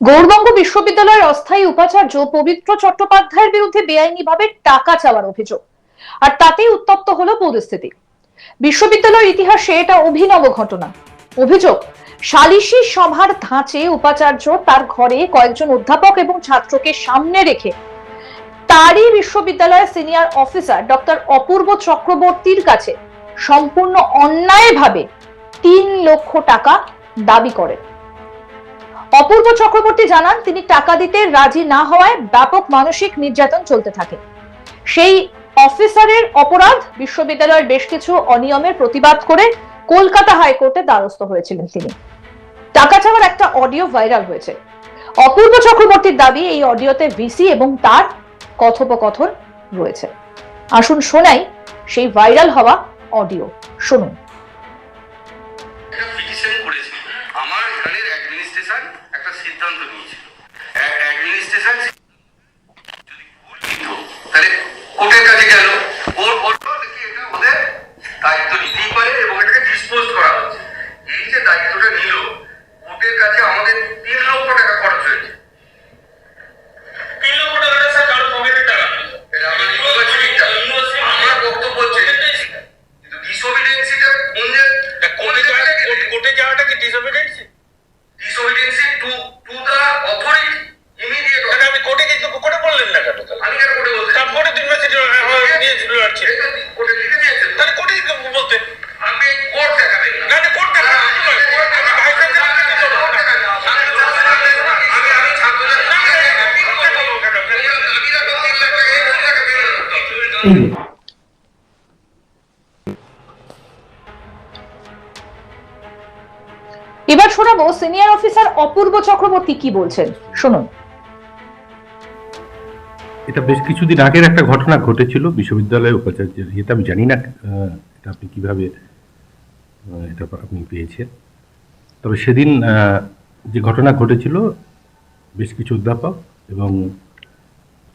গৌরবঙ্গ বিশ্ববিদ্যালয়ের অস্থায়ী উপাচার্য পবিত্র চট্টোপাধ্যায়ের বিরুদ্ধে বেআইনিভাবে টাকা চাওয়ার অভিযোগ। আর তাতেই উত্তপ্ত হলো পরিস্থিতি। বিশ্ববিদ্যালয়ের ইতিহাসে এটা অভিনব ঘটনা। অভিযোগ, সালিশি সভার ধাঁচে উপাচার্য তার ঘরে কয়েকজন অধ্যাপক এবং ছাত্রকে সামনে রেখে তারই বিশ্ববিদ্যালয়ের সিনিয়র অফিসার ডক্টর অপূর্ব চক্রবর্তীর কাছে সম্পূর্ণ অন্যায়ভাবে তিন লক্ষ টাকা দাবি করেন। অপূর্ব চক্রবর্তী জানান, তিনি টাকা দিতে রাজি না হওয়ায় ব্যাপক মানসিক নির্যাতন চলতে থাকে। সেই অফিসারের অপরাধ, বিশ্ববিদ্যালয়ের বেশ কিছু অনিয়মের প্রতিবাদ করে কলকাতা হাইকোর্টে দ্বারস্থ হয়েছিলেন তিনি। টাকা চাওয়ার একটা অডিও ভাইরাল হয়েছে। অপূর্ব চক্রবর্তীর দাবি, এই অডিওতে ভিসি এবং তার কথোপকথন রয়েছে। আসুন শোনাই সেই ভাইরাল হওয়া অডিও। শুনুন একটা পিটিশন করেছিল আমার এখানের অ্যাডমিনিস্ট্রেশন একটা সিদ্ধান্ত নিয়েছিল। অ্যাডমিনিস্ট্রেশন যদি ভুল নিত তাহলে কোর্টের কাছে গেল। কোর্ট বলল নাকি এটা ওদের দায়িত্ব নিতেই পারে এবং এটাকে ডিসপোজ করা হচ্ছে। এই যে দায়িত্বটা নিল, কোর্টের কাছে আমাদের তিন লক্ষ না। এবার শোনাবো সিনিয়র অফিসার অপূর্ব চক্রবর্তী কি বলছেন? শুনুন। এটা বেশ কিছুদিন আগের একটা ঘটনা ঘটেছিল বিশ্ববিদ্যালয়ের উপাচার্যের। এটা আমি জানি না আহ, এটা আপনি কীভাবে আহ, এটা আপনি পেয়েছেন। তবে সেদিন আহ, যে ঘটনা ঘটেছিল বেশ কিছু অধ্যাপক এবং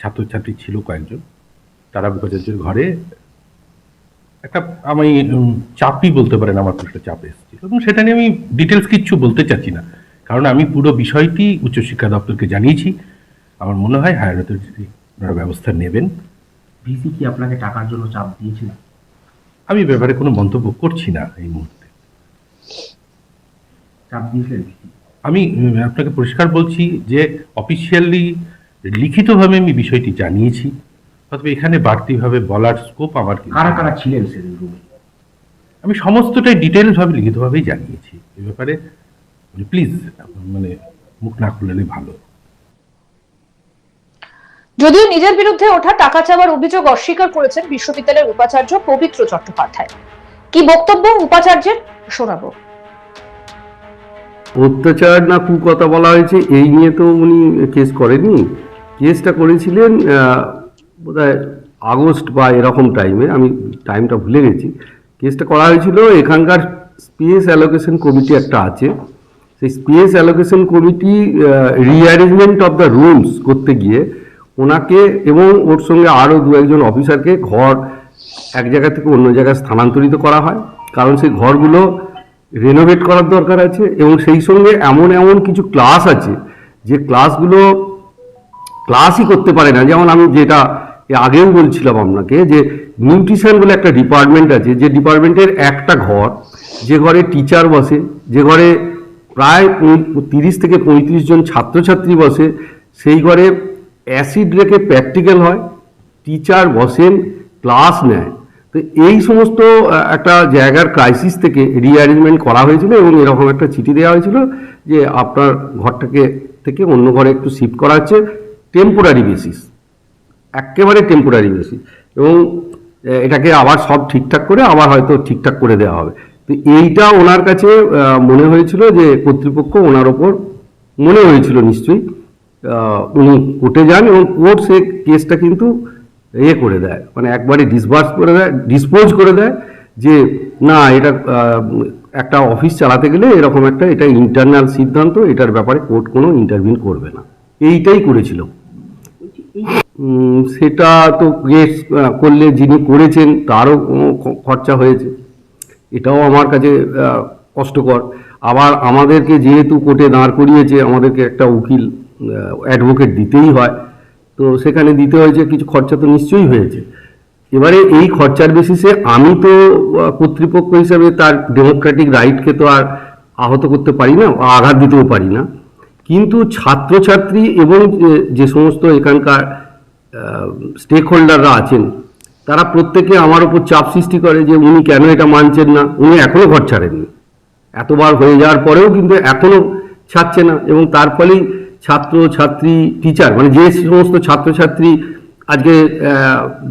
ছাত্রছাত্রী ছিল কয়েকজন। তারা উপাচার্যের ঘরে একটা আমি চাপই বলতে পারেন আমার একটা চাপ এসেছিল। এবং সেটা নিয়ে আমি ডিটেলস কিচ্ছু বলতে চাচ্ছি না। কারণ আমি পুরো বিষয়টি উচ্চশিক্ষা দপ্তরকে জানিয়েছি। আমার মনে হয় হায়ার অথরিটি ওনারা ব্যবস্থা নেবেন। ভিসি কি আপনাকে টাকার জন্য চাপ দিয়েছিল? আমি ব্যাপারে কোনো মন্তব্য করছি না এই মুহূর্তে। চাপ দিয়েছিলেন আমি আপনাকে পরিষ্কার বলছি যে অফিসিয়ালি লিখিতভাবে আমি বিষয়টি জানিয়েছি। অথবা এখানে বাড়তিভাবে বলার স্কোপ আমার কারা কারা ছিলেন সেদিন রুমে আমি সমস্তটাই ডিটেলসভাবে লিখিতভাবেই জানিয়েছি। এ ব্যাপারে প্লিজ মানে মুখ না খুললে ভালো। যদিও নিজের বিরুদ্ধে ওঠা টাকা চাওয়ার অভিযোগ অস্বীকার করেছেন বিশ্ববিদ্যালয়ের উপাচার্য পবিত্র চট্টোপাধ্যায়। কি বক্তব্য উপাচার্যের? শোনাবো। অত্যাচার না কু কথা বলা হয়েছে এই নিয়ে তো উনি কেস করেননি। কেসটা করেছিলেন আহ, বোধহয় আগস্ট বা এরকম টাইমে আমি টাইমটা ভুলে গেছি। কেসটা করা হয়েছিল, এখানকার স্পেস অ্যালোকেশন কমিটি একটা আছে। সেই space allocation committee rearrangement of the rooms করতে গিয়ে ওনাকে এবং ওর সঙ্গে আরও দু একজন অফিসারকে ঘর এক জায়গা থেকে অন্য জায়গায় স্থানান্তরিত করা হয়। কারণ সেই ঘরগুলো রেনোভেট করার দরকার আছে এবং সেই সঙ্গে এমন এমন কিছু ক্লাস আছে, যে ক্লাসগুলো ক্লাসই করতে পারে না। যেমন আমি যেটা আগেও বলছিলাম আপনাকে যে নিউট্রিশন বলে একটা ডিপার্টমেন্ট আছে, যে ডিপার্টমেন্টের একটা ঘর, যে ঘরে টিচার বসে, যে ঘরে প্রায় তিরিশ থেকে পঁয়ত্রিশ জন ছাত্রছাত্রী বসে, সেই ঘরে অ্যাসিড রেখে প্র্যাকটিক্যাল হয় টিচার বসেন ক্লাস নেয়। তো এই সমস্ত একটা জায়গার ক্রাইসিস থেকে রিঅ্যারেঞ্জমেন্ট করা হয়েছিল এবং এরকম একটা চিঠি দেওয়া হয়েছিল যে আপনার ঘরটাকে থেকে অন্য ঘরে একটু শিফট করা হচ্ছে টেম্পোরারি বেসিস একেবারে টেম্পোরারি বেসিস এবং এটাকে আবার সব ঠিকঠাক করে আবার হয়তো ঠিকঠাক করে দেওয়া হবে। তো এইটা ওনার কাছে মনে হয়েছিল যে কর্তৃপক্ষ ওনার ওপর মনে হয়েছিল নিশ্চয়ই উনি কোর্টে যান এবং কোর্ট সে কেসটা কিন্তু ইয়ে করে দেয় মানে একবারে ডিসবার্স করে দেয় ডিসপোজ করে দেয় যে না, এটা একটা অফিস চালাতে গেলে এরকম একটা, এটা ইন্টারনাল সিদ্ধান্ত, এটার ব্যাপারে কোর্ট কোনো ইন্টারভিউ করবে না। এইটাই করেছিল। সেটা তো কেস করলে যিনি করেছেন তারও খরচা হয়েছে। এটাও আমার কাছে কষ্টকর। আবার আমাদেরকে যেহেতু কোর্টে দাঁড় করিয়েছে, আমাদেরকে একটা উকিল অ্যাডভোকেট দিতেই হয়। তো সেখানে দিতে হয়েছে, কিছু খরচা তো নিশ্চয়ই হয়েছে। এবারে এই খরচার বেসিসে আমি তো কর্তৃপক্ষ হিসাবে তার ডেমোক্রেটিক রাইটকে তো আর আহত করতে পারি না আঘাত দিতেও পারি না। কিন্তু ছাত্রছাত্রী এবং যে সমস্ত এখানকার স্টেক হোল্ডাররা আছেন, তারা প্রত্যেকে আমার উপর চাপ সৃষ্টি করে যে উনি কেন এটা মানছেন না, উনি এখনও ঘর ছাড়েননি। এতবার হয়ে যাওয়ার পরেও কিন্তু এখনও ছাড়ছে না এবং তার ফলেই ছাত্র, ছাত্রী টিচার মানে যে সমস্ত ছাত্রছাত্রী আজকে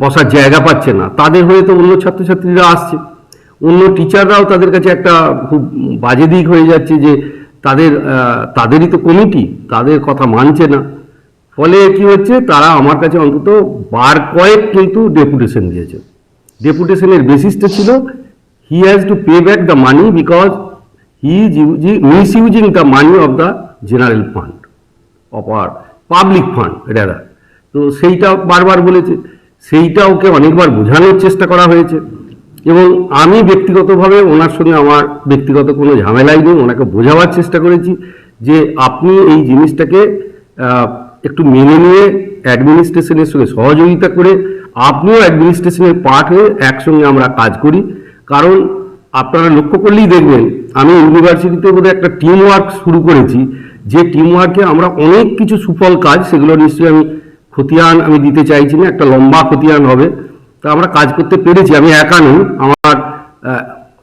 বসার জায়গা পাচ্ছে না, তাদের হয়ে তো অন্য ছাত্রছাত্রীরা আসছে। অন্য টিচাররাও তাদের কাছে একটা খুব বাজে দিক হয়ে যাচ্ছে যে তাদের তাদেরই তো কমিটি, তাদের কথা মানছে না। ফলে কি হচ্ছে? তারা আমার কাছে অন্তত বার কয়েক কিন্তু ডেপুটেশন দিয়েছে। ডেপুটেশনের বেসিসটা ছিল he has to pay back the money because he misusing the money of the general fund of or public fund rather তো সেইটা বারবার বলেছে। সেইটা ওকে অনেকবার বোঝানোর চেষ্টা করা হয়েছে। এবং আমি ব্যক্তিগতভাবে ওনার সঙ্গে আমার ব্যক্তিগত কোনো ঝামেলাই নেই। ওনাকে বোঝাবার চেষ্টা করেছি যে আপনি এই জিনিসটাকে একটু মেনে নিয়ে অ্যাডমিনিস্ট্রেশনের সঙ্গে সহযোগিতা করে আপনিও অ্যাডমিনিস্ট্রেশনের পার্ট হয়ে একসঙ্গে আমরা কাজ করি। কারণ আপনারা লক্ষ্য করলেই দেখবেন, আমি ইউনিভার্সিটিতে বোধহয় একটা টিম ওয়ার্ক শুরু করেছি। যে টিম ওয়ার্কে আমরা অনেক কিছু সুফল কাজ, সেগুলো নিশ্চয়ই আমি খতিয়ান আমি দিতে চাইছি না, একটা লম্বা খতিয়ান হবে। তা আমরা কাজ করতে পেরেছি, আমি একা নই, আমার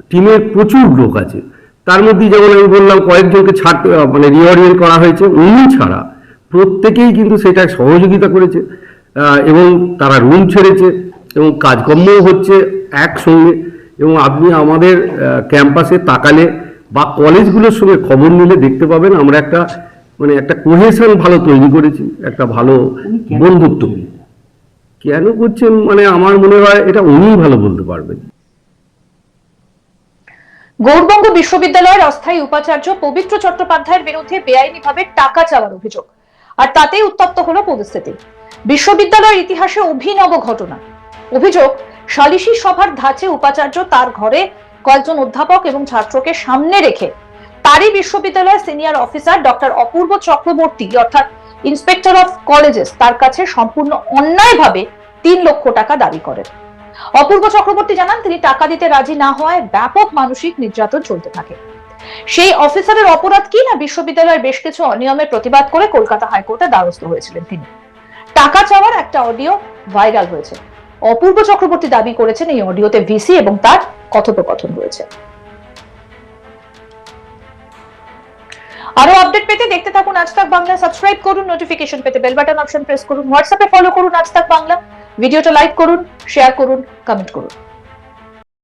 টিমের প্রচুর লোক আছে। তার মধ্যে যেমন আমি বললাম, কয়েকজনকে ছাড় মানে রিওরিয়েন্ট করা হয়েছে, উনি ছাড়া প্রত্যেকেই কিন্তু সেটা সহযোগিতা করেছে আহ, এবং তারা রুম ছেড়েছে এবং কাজকর্মও হচ্ছে একসঙ্গে এবং আপনি আমাদের ক্যাম্পাসে তাকালে বা কলেজগুলোর সঙ্গে খবর নিলে দেখতে পাবেন আমরা একটা মানে একটা কোহেশন ভালো তৈরি করেছি একটা ভালো বন্ধুত্ব। কেন করছেন? মানে আমার মনে হয় এটা উনিই ভালো বলতে পারবেন। গৌরবঙ্গ বিশ্ববিদ্যালয়ের অস্থায়ী উপাচার্য পবিত্র চট্টোপাধ্যায়ের বিরুদ্ধে বেআইনিভাবে টাকা চাওয়ার অভিযোগ। আর তাতেই উত্তপ্ত হলো পরিস্থিতি। বিশ্ববিদ্যালয়ের ইতিহাসে অভিনব ঘটনা। অভিযোগ, সালিশি সভার ধাঁচে উপাচার্য তার ঘরে কয়েকজন অধ্যাপক এবং ছাত্রকে সামনে রেখে তারই বিশ্ববিদ্যালয়ের senior officer doctor Apurba Chakraborty, অর্থাৎ ইন্সপেক্টর অফ কলেজেস, তার কাছে সম্পূর্ণ অন্যায়ভাবে তিন লক্ষ টাকা দাবি করেন। অপূর্ব চক্রবর্তী জানান, তিনি টাকা দিতে রাজি না হওয়ায় ব্যাপক মানসিক নির্যাতন চলতে থাকে। সেই অফিসারের অপরাধ কি না বিশ্ববিদ্যালয়ের বেশ কিছু অনিয়মের প্রতিবাদ করে কলকাতা হাইকোর্টে দ্বারস্থ হয়েছিলেন তিনি। টাকা চাওয়ার একটা অডিও ভাইরাল হয়েছে। অপূর্ব চক্রবর্তী দাবি করেছেন এই অডিওতে ভিসি এবং তার কথোপকথন রয়েছে। আরও আপডেট পেতে দেখতে থাকুন আজ তাক বাংলা। সাবস্ক্রাইব করুন নোটিফিকেশন পেতে বেল বাটন অপশন প্রেস করুন হোয়াটসঅ্যাপে ফলো করুন আজ তাক বাংলা। ভিডিওটা লাইক করুন শেয়ার করুন কমেন্ট করুন।